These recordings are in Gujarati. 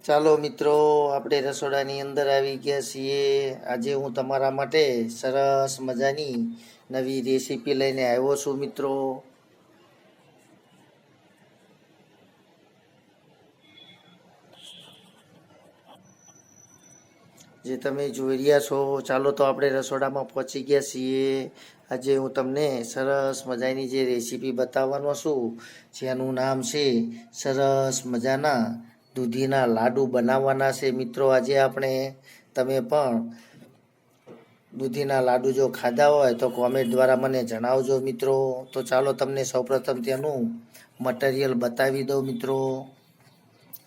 ચાલો મિત્રો, આપણે રસોડાની અંદર આવી ગયા છીએ. આજે હું તમારા માટે સરસ મજાની નવી રેસીપી લઈને આવ્યો છું મિત્રો. જે તમે જોઈ રહ્યા છો, ચાલો તો આપણે રસોડામાં પહોંચી ગયા છીએ. આજે હું તમને સરસ મજાની જે રેસીપી બતાવવાનો છું, જેનું નામ છે સરસ મજાના દૂધીના લાડુ બનાવવાના છે મિત્રો. આજે આપણે, તમે પણ દૂધીના લાડુ જો ખાધા હોય તો કોમેન્ટ દ્વારા મને જણાવજો મિત્રો. તો ચાલો તમને સૌપ્રથમ તેનું મટીરિયલ બતાવી દઉં મિત્રો.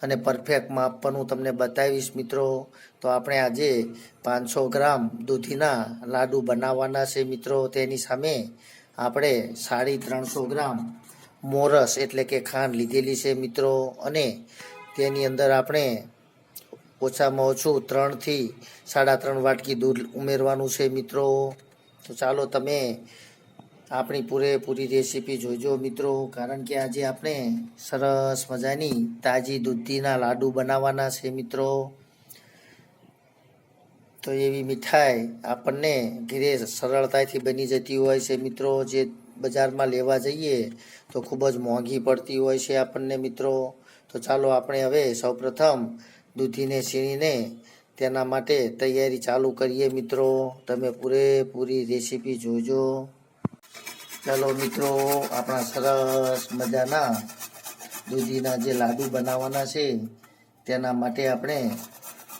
અને પરફેક્ટ માપ પણ હું તમને બતાવીશ મિત્રો. તો આપણે આજે પાંચસો ગ્રામ દૂધીના લાડુ બનાવવાના છે મિત્રો. તેની સામે આપણે સાડી ત્રણસો ગ્રામ મોરસ એટલે કે ખાંડ લીધેલી છે મિત્રો. અને તેની અંદર આપણે ઓછામાં ઓછું ત્રણથી સાડા ત્રણ વાટકી દૂધ ઉમેરવાનું છે મિત્રો. તો ચાલો તમે આપણી પૂરેપૂરી રેસીપી જોજો મિત્રો. કારણ કે આજે આપણે સરસ મજાની તાજી દૂધીના લાડુ બનાવવાના છે મિત્રો. તો એવી મીઠાઈ આપણને ઘરે સરળતાથી બની જતી હોય છે મિત્રો. જે બજારમાં લેવા જઈએ તો ખૂબ જ મોંઘી પડતી હોય છે આપણને મિત્રો. તો ચાલો આપણે હવે સૌપ્રથમ દૂધીને, છીણીને તેના માટે તૈયારી ચાલુ કરીએ મિત્રો. તમે પૂરેપૂરી રેસીપી જોજો. ચાલો મિત્રો, આપણા સરસ મજાના દૂધીના જે લાડુ બનાવવાના છે, તેના માટે આપણે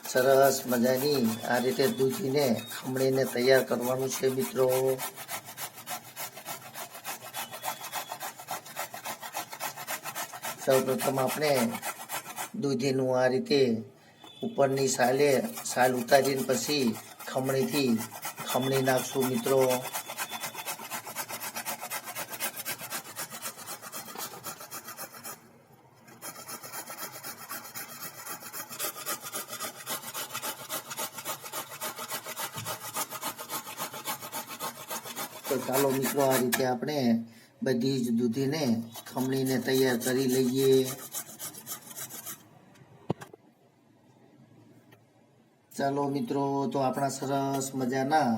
સરસ મજાની આ રીતે દૂધીને ખમણીને તૈયાર કરવાનું છે મિત્રો. સૌપ્રથમ આપણે દૂધીનું આ રીતે ઉપરની સાલે સાલ ઉતારીને પછી ખમણીથી ખમણી નાખશું મિત્રો. તો ચાલો મિત્રો, આ રીતે આપણે બધી જ દૂધીને ખમણીને તૈયાર કરી લઈએ. ચાલો મિત્રો, તો આપણા સરસ મજાના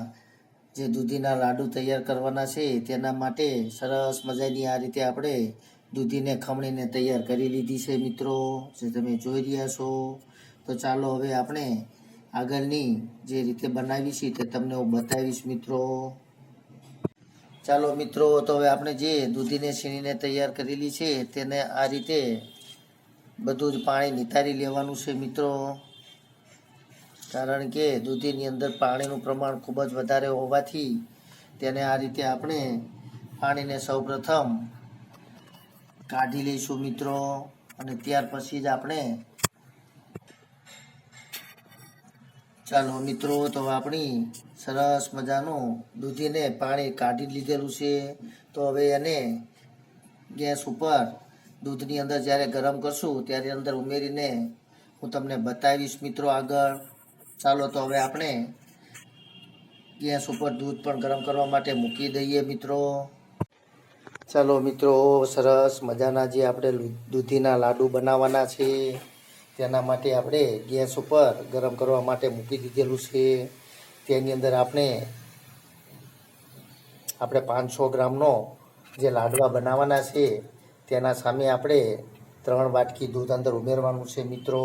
જે દૂધીના લાડુ તૈયાર કરવાના છે, તેના માટે સરસ મજાની આ રીતે આપણે દૂધીને ખમણીને તૈયાર કરી લીધી છે મિત્રો, જે તમે જોઈ રહ્યા છો. તો ચાલો હવે આપણે આગળની જે રીતે બનાવી છે તે તમને હું બતાવીશ મિત્રો. ચાલો મિત્રો, તો હવે આપણે જે દૂધીને છીણીને તૈયાર કરેલી છે, તેને આ રીતે બધું જ પાણી નિતારી લેવાનું છે મિત્રો. કારણ કે દૂધીની અંદર પાણીનું પ્રમાણ ખૂબ જ વધારે હોવાથી તેને આ રીતે આપણે પાણીને સૌપ્રથમ કાઢી લઈશું મિત્રો. અને ત્યાર પછી જ આપણે ચાલો મિત્રો, તો આપણી સરસ મજાનું દૂધીને પાણી કાઢી લીધેલું છે. તો હવે એને ગેસ ઉપર દૂધની અંદર જ્યારે ગરમ કરશું, ત્યારે અંદર ઉમેરીને હું તમને બતાવીશ મિત્રો આગળ. ચાલો તો હવે આપણે ગેસ ઉપર દૂધ પણ ગરમ કરવા માટે મૂકી દઈએ મિત્રો. ચાલો મિત્રો, સરસ મજાના જે આપણે દૂધીના લાડુ બનાવવાના છે. તેના માટે આપણે ગેસ ઉપર ગરમ કરવા માટે મૂકી દીધેલું છે. તેની અંદર આપણે આપણે પાંચસો ગ્રામનો જે લાડવા બનાવવાના છે, તેના સામે આપણે ત્રણ વાટકી દૂધ અંદર ઉમેરવાનું છે મિત્રો,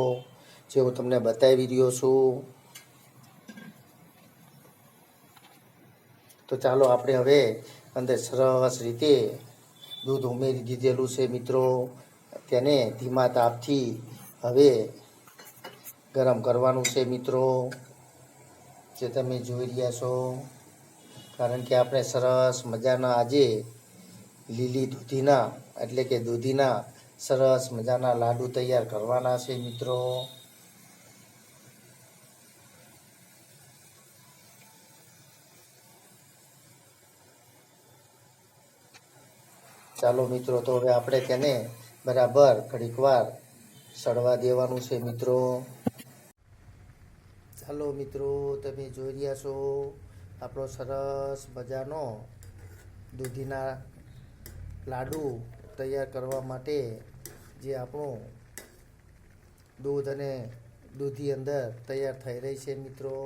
જે હું તમને બતાવી રહ્યો છું. તો ચાલો આપણે હવે અંદર સરસ રીતે દૂધ ઉમેરી દીધેલું છે મિત્રો. તેને ધીમા તાપથી હવે ગરમ કરવાનું છે મિત્રો, જે તમે જોઈ રહ્યા છો. કારણ કે આપણે સરસ મજાના આજે લીલી દૂધીના, એટલે કે દૂધીના સરસ મજાના લાડુ તૈયાર કરવાના છે મિત્રો. ચાલો મિત્રો, તો હવે આપણે તેને બરાબર ઘડીક વાર સડવા દેવાનું છે, મિત્રો. ચાલો મિત્રો. તમે જોઈ રહ્યા છો આપણો સરસ મજાનો દૂધીના લાડુ તૈયાર કરવા માટે જે આપણું દૂધ અને દૂધી અંદર તૈયાર થઈ રહી છે, મિત્રો.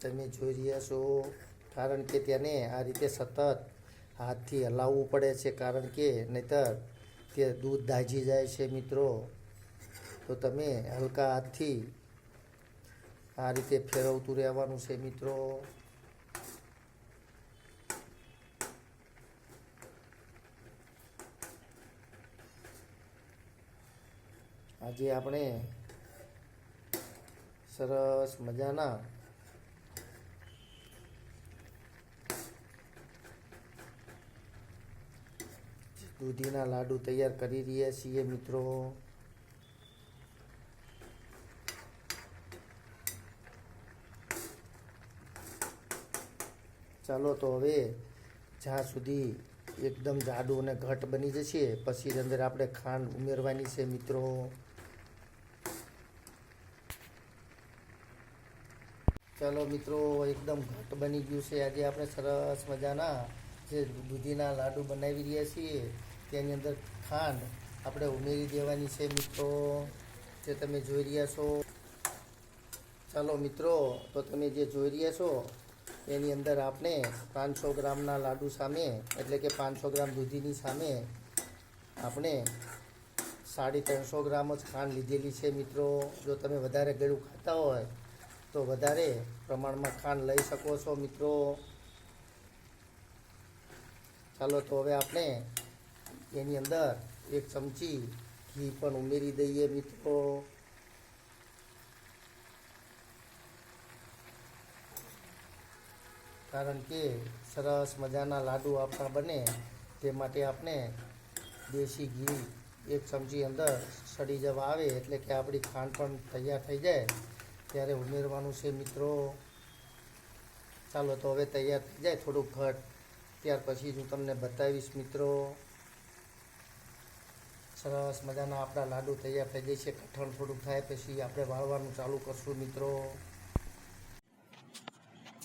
તમે જોઈ રહ્યા છો, કારણ કે તેને આ રીતે સતત હાથથી હલાવવું પડે છે, કારણ કે નહીતર તે દૂધ દાજી જાય છે મિત્રો, તો તમે હલકા હાથથી આ રીતે ફેરવતું રહેવાનું છે મિત્રો. આજે આપણે સરસ મજાના દૂધીના લાડુ તૈયાર કરી રહ્યા છીએ મિત્રો. ચાલો તો હવે જ્યાં સુધી એકદમ જાડું અને ઘટ બની જશે, પછી અંદર આપણે ખાંડ ઉમેરવાની છે મિત્રો. ચાલો મિત્રો, એકદમ ઘટ બની ગયું છે. આજે આપણે સરસ મજાના જે દૂધીના લાડુ બનાવી રહ્યા છીએ. તેની અંદર ખાંડ આપણે ઉમેરી દેવાની છે મિત્રો. જે તમે જોઈ રહ્યા છો. ચાલો મિત્રો, તો તમે જે જોઈ રહ્યા છો, એની અંદર આપણે પાંચસો ગ્રામના લાડુ સામે, એટલે કે પાંચસો ગ્રામ દૂધીની સામે આપણે સાડી ત્રણસો ગ્રામ જ ખાંડ લીધેલી છે મિત્રો. જો તમે વધારે ગળું ખાતા હોય, તો વધારે પ્રમાણમાં ખાંડ લઈ શકો છો મિત્રો. ચાલો, તો હવે આપણે એની અંદર એક ચમચી ઘી પણ ઉમેરી દઈએ મિત્રો. કારણ કે સરસ મજાના લાડુ આપણા બને તે માટે આપણે દેશી ઘી એક ચમચી અંદર સડી જવા આવે એટલે કે આપણી ખાંડ પણ તૈયાર થઈ જાય ત્યારે ઉમેરવાનું છે મિત્રો. ચાલો તો હવે તૈયાર થઈ જાય થોડુંક ઘટ. ત્યાર પછી હું તમને બતાવીશ મિત્રો. સરસ મજાના આપણા લાડુ તૈયાર થઈ જાય છે. કઠણ થોડુંક થાય પછી આપણે વાળવાનું ચાલુ કરશું મિત્રો.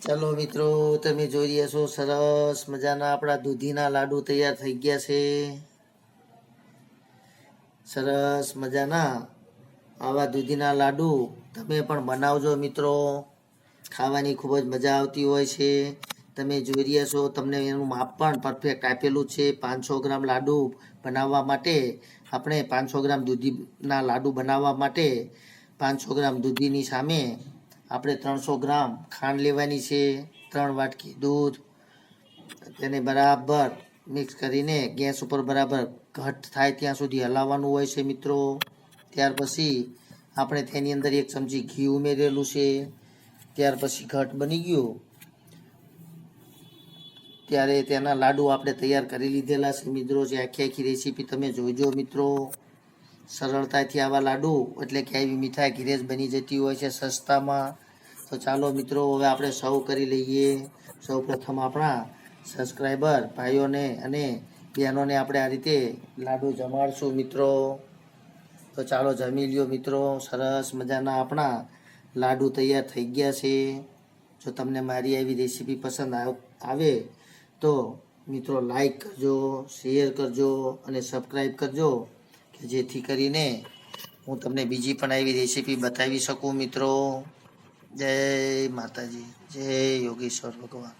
ચાલો મિત્રો, તમે જોઈ રહ્યા છો, સરસ મજાના આપણા દૂધીના લાડુ તૈયાર થઈ ગયા છે. સરસ મજાના આવા દૂધીના લાડુ તમે પણ બનાવજો મિત્રો. ખાવાની ખૂબ જ મજા આવતી હોય છે. તમે જોઈ રહ્યા છો, તમને એનું માપ પણ પરફેક્ટ આપેલું છે. પાંચસો ગ્રામ લાડુ બનાવવા માટે આપણે પાંચસો ગ્રામ દૂધીના લાડુ બનાવવા માટે પાંચસો ગ્રામ દૂધીની સામે આપણે ત્રણસો ગ્રામ ખાંડ લેવાની છે, ત્રણ વાટકી દૂધ, તેને બરાબર મિક્સ કરીને ગેસ ઉપર બરાબર ઘટ થાય ત્યાં સુધી હલાવવાનું હોય છે મિત્રો. ત્યાર પછી આપણે તેની અંદર એક ચમચી ઘી ઉમેરેલું છે. ત્યાર પછી ઘટ બની ગયું. ત્યારે તેના લાડુ આપણે તૈયાર કરી લીધેલા છે. મિત્રો, જે આખી આખી રેસીપી તમે જોઈજો મિત્રો. સરળતાથી આવા લાડુ, એટલે કે આવી મીઠાઈ ઘીરેજ બની જતી હોય છે સસ્તામાં. તો ચાલો મિત્રો, હવે આપણે સૌ કરી લઈએ. સૌ પ્રથમ આપણા સબસ્ક્રાઈબર ભાઈઓને અને બહેનોને આપણે આ રીતે લાડુ જમાડશું મિત્રો. તો ચાલો જમી લ્યો મિત્રો. સરસ મજાના આપણા લાડુ તૈયાર થઈ ગયા છે. જો તમને મારી આવી રેસીપી પસંદ આવ- આવે તો મિત્રો લાઈક કરજો શેર કરજો અને સબસ્ક્રાઈબ કરજો, કે જેથી કરીને હું તમને બીજી પણ આવી રેસીપી બતાવી શકું મિત્રો. જય માતાજી, જય યોગેશ્વર ભગવાન.